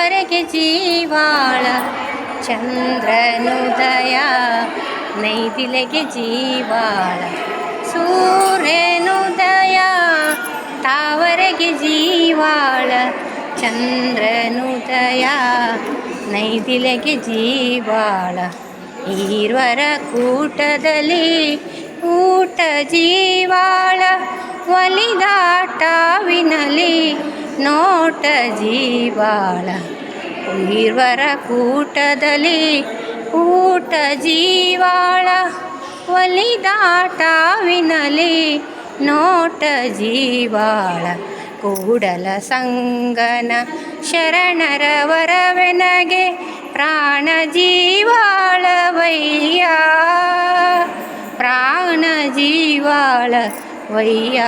ತಾವರೆಗೆ ಜೀವಾಳ ಚಂದ್ರನುದಯ ನೈದಿಲೆಗೆ ಜೀವಾಳ ಸೂರ್ಯನುದಯ ತಾವರೆಗೆ ಜೀವಾಳ ಚಂದ್ರನುದಯ ನೈದಿಲೆಗೆ ಜೀವಾಳ ಈರ್ವರ ಕೂಟದಲ್ಲಿ ಊಟ ಜೀವಾಳ ನೋಟ ಜೀವಾಳ. ಈರ್ವರ ಕೂಟದಲ್ಲಿ ಊಟ ಜೀವಾಳ. ಒಲಿದಾಟವಿನಲಿ ನೋಟ ಜೀವಾಳ. ಕೂಡಲ ಸಂಗನ ಶರಣರ ವರವೆನಗೆ ಪ್ರಾಣ ಜೀವಾಳವಯ್ಯ ಪ್ರಾಣ ಜೀವಾಳ ವಯ್ಯ.